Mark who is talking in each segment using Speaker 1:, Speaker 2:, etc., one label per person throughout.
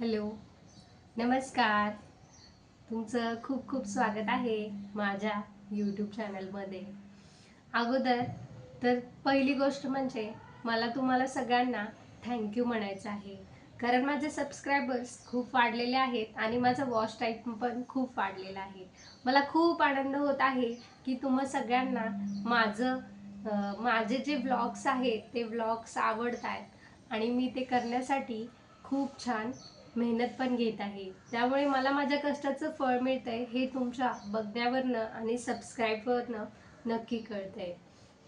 Speaker 1: Hello. नमस्कार. तुमचं खूप खूप स्वागत आहे माझ्या यूट्यूब चॅनलमध्ये अगोदर तर पहिली गोष्ट म्हणजे मला तुम्हाला सगळ्यांना थँक्यू म्हणायचं आहे. कारण माझे सबस्क्रायबर्स खूप वाढलेले आहेत आणि माझा वॉच टाईम पण खूप वाढलेला आहे. मला खूप आनंद होत आहे की तुम्हा सगळ्यांना माझं माझे जे व्लॉग्स आहेत ते व्लॉग्स आवडत आहेत आणि मी ते करण्यासाठी खूप छान मेहनत पण घेत आहे. त्यामुळे मला माझ्या कष्टाचं फळ मिळतंय हे तुमच्या बघण्यावरनं आणि सबस्क्राईबवरनं नक्की कळतंय.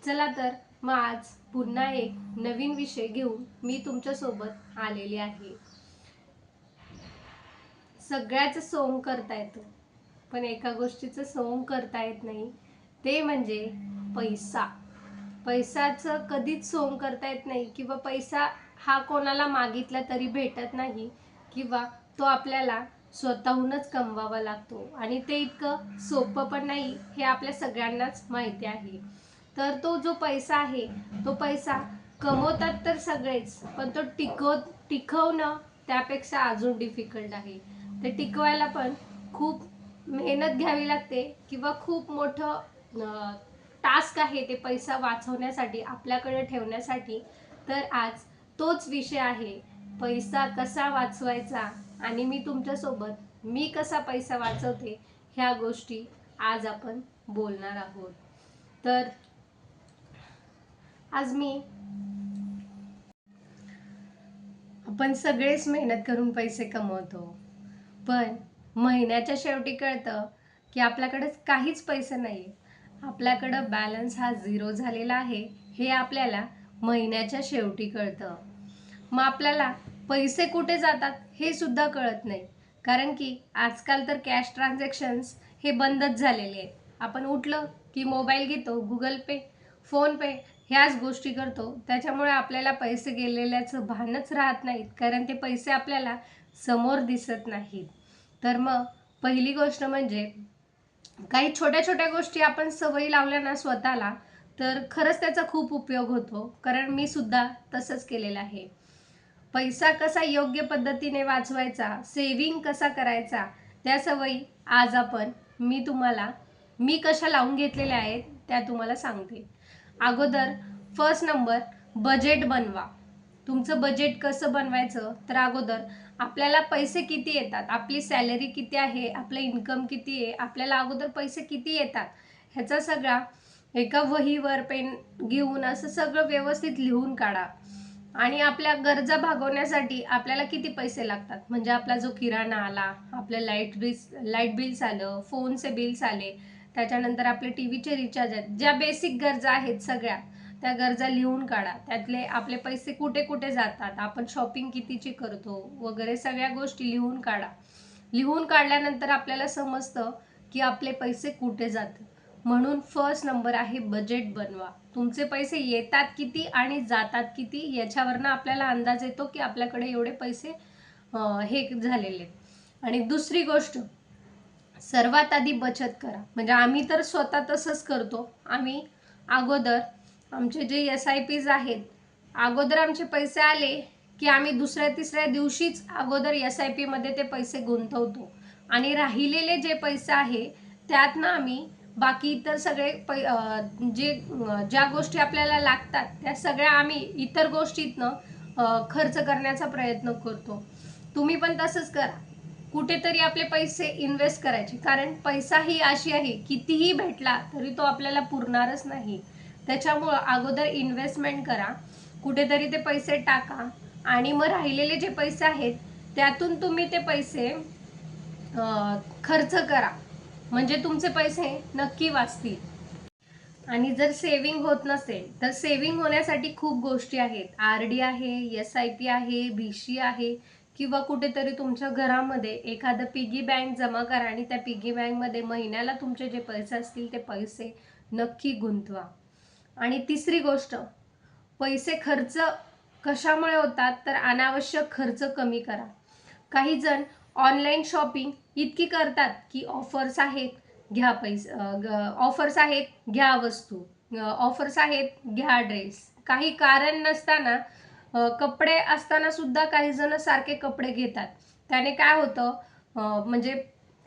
Speaker 1: चला तर मग आज पुन्हा एक नवीन विषय घेऊन मी तुमच्यासोबत आलेली आहे. सगळ्याचं सोंग करता येतं पण एका गोष्टीचं सोंग करता येत नाही. ते म्हणजे पैसा. पैसाचं कधीच सोंग करता येत नाही किंवा पैसा हा कोणाला मागितला तरी भेटत नाही. किंवा तो आपल्याला स्वतःहूनच कमवावा लागतो. आणि ते इतकं सोपं पण नाही हे आपल्या सगळ्यांनाच माहिती आहे. तर तो जो पैसा आहे तो पैसा कमवतात तर सगळेच पण तो टिकव टिकवणं त्यापेक्षा अजून डिफिकल्ट आहे. ते टिकवायला पण खूप मेहनत घ्यावी लागते किंवा खूप मोठं टास्क आहे ते पैसा वाचवण्यासाठी आपल्याकडे ठेवण्यासाठी. तर आज तोच विषय आहे. पैसा कसा वाचवायचा आणि मी तुमच्यासोबत मी कसा पैसा वाचवते ह्या गोष्टी आज आपण बोलणार आहोत. तर आज मी आपण सगळेच मेहनत करून पैसे कमवतो. पण महिन्याच्या शेवटी कळतं की आपल्याकडे काहीच पैसे नाही आपल्याकडं बॅलन्स हा झिरो झालेला आहे हे आपल्याला महिन्याच्या शेवटी कळतं. मग आपल्याला पैसे कुठे जातात हे सुद्धा कळत नाही. कारण की आजकाल तर कॅश ट्रान्झॅक्शन्स हे बंदच झालेले आहेत. आपण उठलं की मोबाईल घेतो गुगल पे फोनपे ह्याच गोष्टी करतो. त्याच्यामुळे आपल्याला पैसे गेलेल्याचं भानच राहत नाहीत. कारण ते पैसे आपल्याला समोर दिसत नाहीत. तर मग पहिली गोष्ट म्हणजे काही छोट्या छोट्या गोष्टी आपण सवयी लावल्या ना स्वतःला तर खरंच त्याचा खूप उपयोग होतो. कारण मी सुद्धा तसंच केलेलं आहे. पैसा कसा योग्य पद्धतीने वाचवायचा सेविंग कसा करायचा त्या सवयी आज आपण मी तुम्हाला मी कशा लावून घेतलेल्या आहेत त्या तुम्हाला सांगते. अगोदर फर्स्ट नंबर बजेट बनवा. तुमचं बजेट कसं बनवायचं? तर अगोदर आपल्याला पैसे किती येतात? आपली सॅलरी किती आहे? आपलं इन्कम किती आहे? आपल्याला अगोदर पैसे किती येतात? ह्याचा सगळा एका वहीवर पेन घेऊन असं सगळं व्यवस्थित लिहून काढा. आणि आपल्या गरजा भागवण्यासाठी आपल्याला किती पैसे लागतात? म्हणजे आपला जो किराणा आला आपलं लाइट बिल्स लाइट बिल्स आलं फोनचे बिल्स आले त्याच्यानंतर आपले टी व्हीचे रिचार्ज आहेत. ज्या बेसिक गरजा आहेत सगळ्या त्या गरजा लिहून काढा. त्यातले आपले पैसे कुठे कुठे जातात? आपण शॉपिंग कितीची करतो? वगैरे सगळ्या गोष्टी लिहून काढा. लिहून काढल्यानंतर आपल्याला समजतं की आपले पैसे कुठे जातात. म्हणून फर्स्ट नंबर आहे बजेट बनवा. तुमचे पैसे येतात किती आणि जातात किती याच्यावरनं आपल्याला अंदाज येतो की आपल्याकडे एवढे पैसे हे झालेले आहेत. आणि दुसरी गोष्ट सर्वात आधी बचत करा. म्हणजे आम्ही तर स्वतः तसंच करतो. आम्ही अगोदर आमचे जे एस आय पीज आहेत अगोदर आमचे पैसे आले की आम्ही दुसऱ्या तिसऱ्या दिवशीच अगोदर एस आय पीमध्ये ते पैसे गुंतवतो. आणि राहिलेले जे पैसे आहे त्यातनं आम्ही बाकी इतर सगळे पै जे ज्या गोष्टी आपल्याला लागतात त्या सगळ्या आम्ही इतर गोष्टीतनं खर्च करण्याचा प्रयत्न करतो. तुम्ही पण तसंच करा. कुठेतरी आपले पैसे इन्व्हेस्ट करायचे. कारण पैसा ही अशी आहे कितीही भेटला तरी तो आपल्याला पुरणारच नाही. त्याच्यामुळं अगोदर इन्व्हेस्टमेंट करा. कुठेतरी ते पैसे टाका. आणि मग राहिलेले जे पैसे आहेत त्यातून तुम्ही ते पैसे खर्च करा. म्हणजे तुमचे पैसे नक्की वाचतील. आणि जर सेव्हिंग होत नसेल तर सेविंग होण्यासाठी खूप गोष्टी आहेत. आर डी आहे एस आय पी आहे भिशी आहे किंवा कुठेतरी तुमच्या घरामध्ये एखादं पिगी बँक जमा करा आणि त्या पिगी बँकमध्ये महिन्याला तुमचे जे पैसे असतील ते पैसे नक्की गुंतवा. आणि तिसरी गोष्ट पैसे खर्च कशामुळे होतात तर अनावश्यक खर्च कमी करा. काही जण ऑनलाईन शॉपिंग इतकी करतात की ऑफर्स आहेत घ्या पैसे ऑफर्स आहेत घ्या वस्तू ऑफर्स आहेत घ्या ड्रेस काही कारण नसताना कपडे असताना सुद्धा काही जण सारखे कपडे घेतात. त्याने काय होतं म्हणजे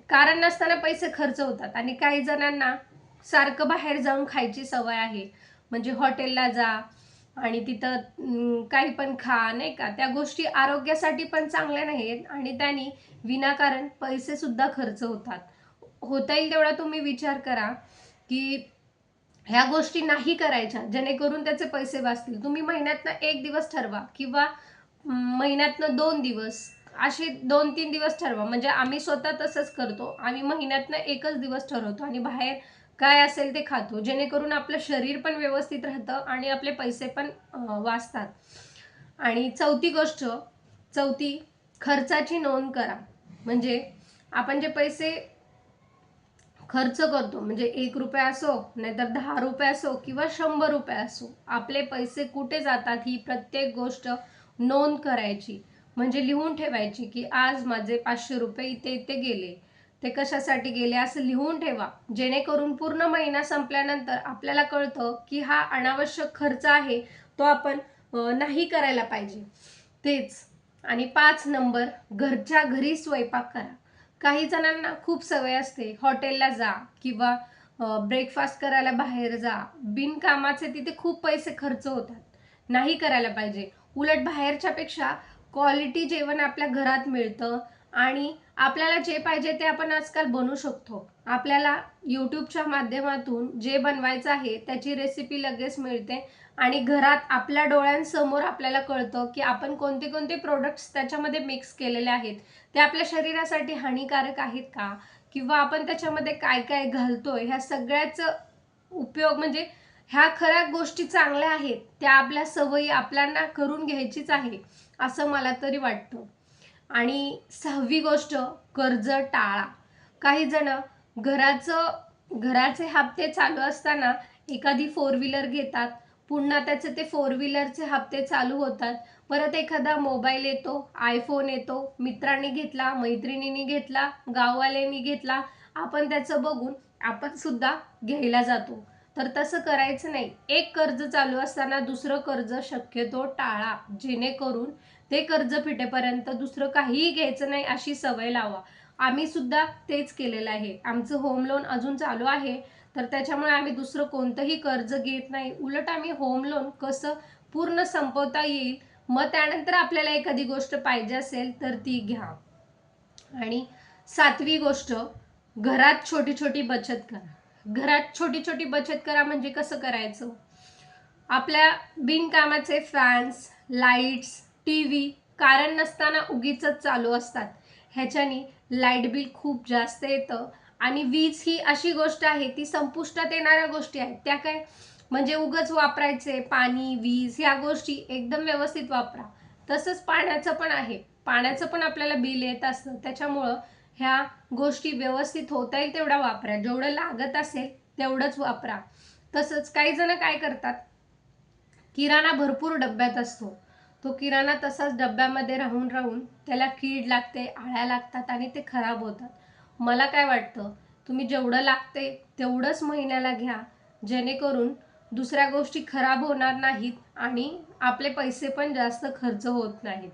Speaker 1: कारण नसताना पैसे खर्च होतात आणि काही जणांना सारखं बाहेर जाऊन खायची सवय आहे. म्हणजे हॉटेलला जा आणि तिथं काही पण खा नाही का? त्या गोष्टी आरोग्यासाठी पण चांगल्या नाहीत आणि त्यांनी विनाकारण पैसे सुद्धा खर्च होतात. होता येईल तेवढा तुम्ही विचार करा की ह्या गोष्टी नाही करायच्या जेणेकरून त्याचे पैसे वाचतील. तुम्ही महिन्यातनं एक दिवस ठरवा किंवा महिन्यातनं दोन दिवस असे दोन तीन दिवस ठरवा. म्हणजे आम्ही स्वतः तसंच करतो. आम्ही महिन्यातनं एकच दिवस ठरवतो आणि बाहेर काय असेल ते खातो. जेणेकरून आपलं शरीर पण व्यवस्थित राहतं आणि आपले पैसे पण वाचतात. आणि चौथी गोष्ट चौथी खर्चाची नोंद करा. म्हणजे आपण जे पैसे खर्च करतो म्हणजे एक रुपया असो नाहीतर दहा रुपये असो किंवा शंभर रुपये असो आपले पैसे कुठे जातात ही प्रत्येक गोष्ट नोंद करायची. म्हणजे लिहून ठेवायची की आज माझे पाचशे रुपये इथे इथे गेले. ते कशासाठी गेले असं लिहून ठेवा. जेणेकरून पूर्ण महिना संपल्यानंतर आपल्याला कळतं की हा अनावश्यक खर्च आहे तो आपण नाही करायला पाहिजे. तेच. आणि पाच नंबर घरच्या घरी स्वयंपाक करा. काही जणांना खूप सवय असते हॉटेलला जा किंवा ब्रेकफास्ट करायला बाहेर जा. बिनकामाचे तिथे खूप पैसे खर्च होतात. नाही करायला पाहिजे. उलट बाहेरच्या पेक्षा क्वालिटी जेवण आपल्या घरात मिळतं आणि आपल्याला जे पाहिजे ते आपण आजकाल बनवू शकतो. आपल्याला यूट्यूबच्या माध्यमातून जे बनवायचं आहे त्याची रेसिपी लगेच मिळते. आणि घरात आपल्या डोळ्यांसमोर आपल्याला कळतं की आपण कोणते कोणते प्रोडक्ट्स त्याच्यामध्ये मिक्स केलेले आहेत. ते आपल्या शरीरासाठी हानिकारक आहेत का? किंवा आपण त्याच्यामध्ये काय काय घालतोय? ह्या सगळ्याचं उपयोग म्हणजे ह्या खऱ्या गोष्टी चांगल्या आहेत त्या आपल्या सवयी आपल्याला करून घ्यायचीच आहे असं मला तरी वाटतं. आणि सहावी गोष्ट कर्ज टाळा. काही जण घराचं घराचे हप्ते चालू असताना एखादी फोर व्हीलर घेतात. पुन्हा त्याचे ते फोर व्हीलरचे हप्ते चालू होतात. परत एखादा मोबाईल येतो आयफोन येतो मित्रांनी घेतला मैत्रिणींनी घेतला गाववाल्यांनी घेतला आपण त्याचं बघून आपण सुद्धा घ्यायला जातो. तर तसं करायचं नाही. एक कर्ज चालू असताना दुसरं कर्ज शक्यतो टाळा. जेणेकरून ते कर्ज फिटेपर्यंत दुसरं काहीही घ्यायचं नाही अशी सवय लावा. आम्ही सुद्धा तेच केलेलं आहे. आमचं होम लोन अजून चालू आहे. तर त्याच्यामुळे आम्ही दुसरं कोणतंही कर्ज घेत नाही. उलट आम्ही होम लोन कसं पूर्ण संपवता येईल? मग त्यानंतर आपल्याला एखादी गोष्ट पाहिजे असेल तर ती घ्या. आणि सातवी गोष्ट घरात छोटी छोटी बचत करा. घरात छोटी छोटी बचत करा म्हणजे कसं करायचं? आपल्या बिनकामाचे फॅन्स लाईट्स टी व्ही कारण नसताना उगीच चालू असतात. ह्याच्याने लाइट बिल खूप जास्त येतं आणि वीज ही अशी गोष्ट आहे ती संपुष्टात येणाऱ्या गोष्टी आहेत. त्या काय? म्हणजे उगच वापरायचे पाणी वीज ह्या गोष्टी एकदम व्यवस्थित वापरा. तसंच पाण्याचं पण आहे. पाण्याचं पण आपल्याला बिल येत असतं. त्याच्यामुळं ह्या गोष्टी व्यवस्थित होता येईल तेवढा वापरा. जेवढं लागत असेल तेवढंच वापरा. तसंच काही जण काय करतात? किराणा भरपूर डब्यात असतो. तो किराणा तसाच डब्यामध्ये राहून राहून त्याला कीड लागते आळ्या लागतात आणि ते खराब होतात. मला काय वाटतं? तुम्ही जेवढं लागते तेवढंच महिन्याला घ्या. जेणेकरून दुसऱ्या गोष्टी खराब होणार नाहीत आणि आपले पैसे पण जास्त खर्च होत नाहीत.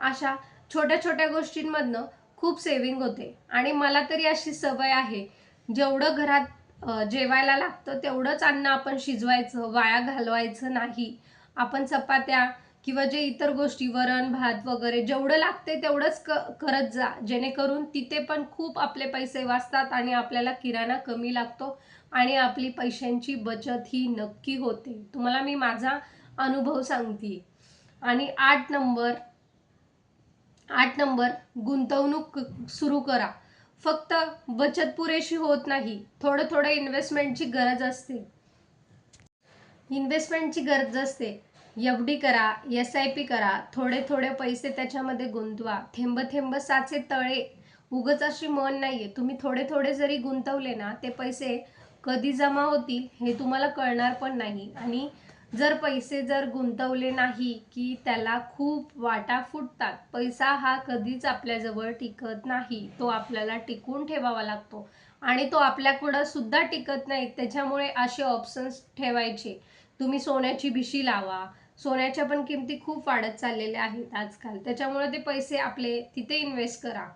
Speaker 1: अशा छोट्या छोट्या गोष्टींमधनं खूप सेविंग होते. आणि मला तरी अशी सवय आहे जेवढं घरात जेवायला लागतं तेवढंच अन्न आपण शिजवायचं वाया घालवायचं नाही. आपण चपात्या किंवा जे इतर गोष्टी वरण भात वगैरे जेवढं लागते तेवढंच क करत जा. जेणेकरून तिथे पण खूप आपले पैसे वाचतात आणि आपल्याला किराणा कमी लागतो आणि आपली पैशांची बचत ही नक्की होते. तुम्हाला मी माझा अनुभव सांगते आणि आठ नंबर आठ नंबर गुंतवणूक सुरू करा. फक्त बचत पुरेशी होत नाही. थोडं थोडं इन्व्हेस्टमेंटची गरज असते. इन्व्हेस्टमेंटची गरज असते. एफ डी करा एस आय पी करा थोडे थोडे पैसे त्याच्यामध्ये गुंतवा. थेंब थेंब साचे तळे. उगच अशी मन नाहीये. तुम्ही थोडे थोडे जरी गुंतवले ना ते पैसे कधी जमा होतील हे तुम्हाला कळणार पण नाही. आणि जर पैसे जर गुंतवले नाही की त्याला खूप वाटा फुटतात पैसा हा कधीच आपल्याजवळ टिकत नाही. तो आपल्याला टिकून ठेवावा लागतो. आणि तो आपल्याकडं सुद्धा टिकत नाही. त्याच्यामुळे असे ऑप्शन्स ठेवायचे. तुम्ही सोन्याची भिशी लावा सोन्याच्या पण किमती खूप वाढत चाललेल्या आहेत आजकाल. त्याच्यामुळे ते पैसे आपले तिथे इन्व्हेस्ट करा.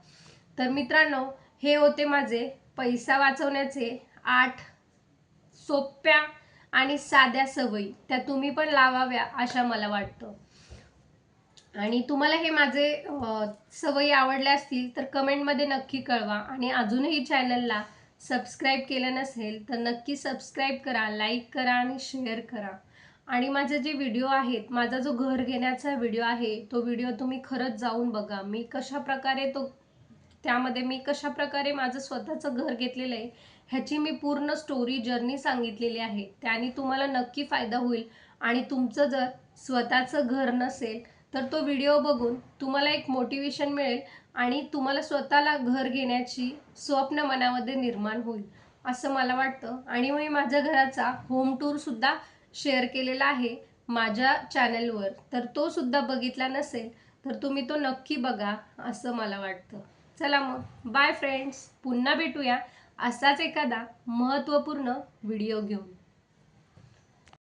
Speaker 1: तर मित्रांनो हे होते माझे पैसा वाचवण्याचे आठ सोप्या आणि साध्या सवयी. त्या तुम्ही पण लावाव्या अशा मला वाटतं. आणि तुम्हाला हे माझे सवयी आवडल्या असतील तर कमेंटमध्ये नक्की कळवा. आणि अजूनही चॅनलला सबस्क्राईब केलं नसेल तर नक्की सबस्क्राईब करा लाईक करा आणि शेअर करा. आणि माझे जे व्हिडिओ आहेत माझा जो घर घेण्याचा व्हिडिओ आहे तो व्हिडिओ तुम्ही खरंच जाऊन बघा. मी कशा प्रकारे तो त्यामध्ये मी कशा प्रकारे माझं स्वतःचं घर घेतलेलं आहे ह्याची मी पूर्ण स्टोरी जर्नी सांगितलेली आहे. त्याने तुम्हाला नक्की फायदा होईल. आणि तुमचं जर स्वतःचं घर नसेल तर तो व्हिडिओ बघून तुम्हाला एक मोटिवेशन मिळेल आणि तुम्हाला स्वतःला घर घेण्याची स्वप्न मनामध्ये निर्माण होईल असं मला वाटतं. आणि मी माझ्या घराचा होम टूरसुद्धा शेअर केलेला आहे माझ्या चॅनलवर. तर तो सुद्धा बघितला नसेल तर तुम्ही तो नक्की बघा असं मला वाटतं. चला मग. बाय फ्रेंड्स पुन्हा भेटूया असाच एखादा महत्त्वपूर्ण व्हिडिओ घेऊन.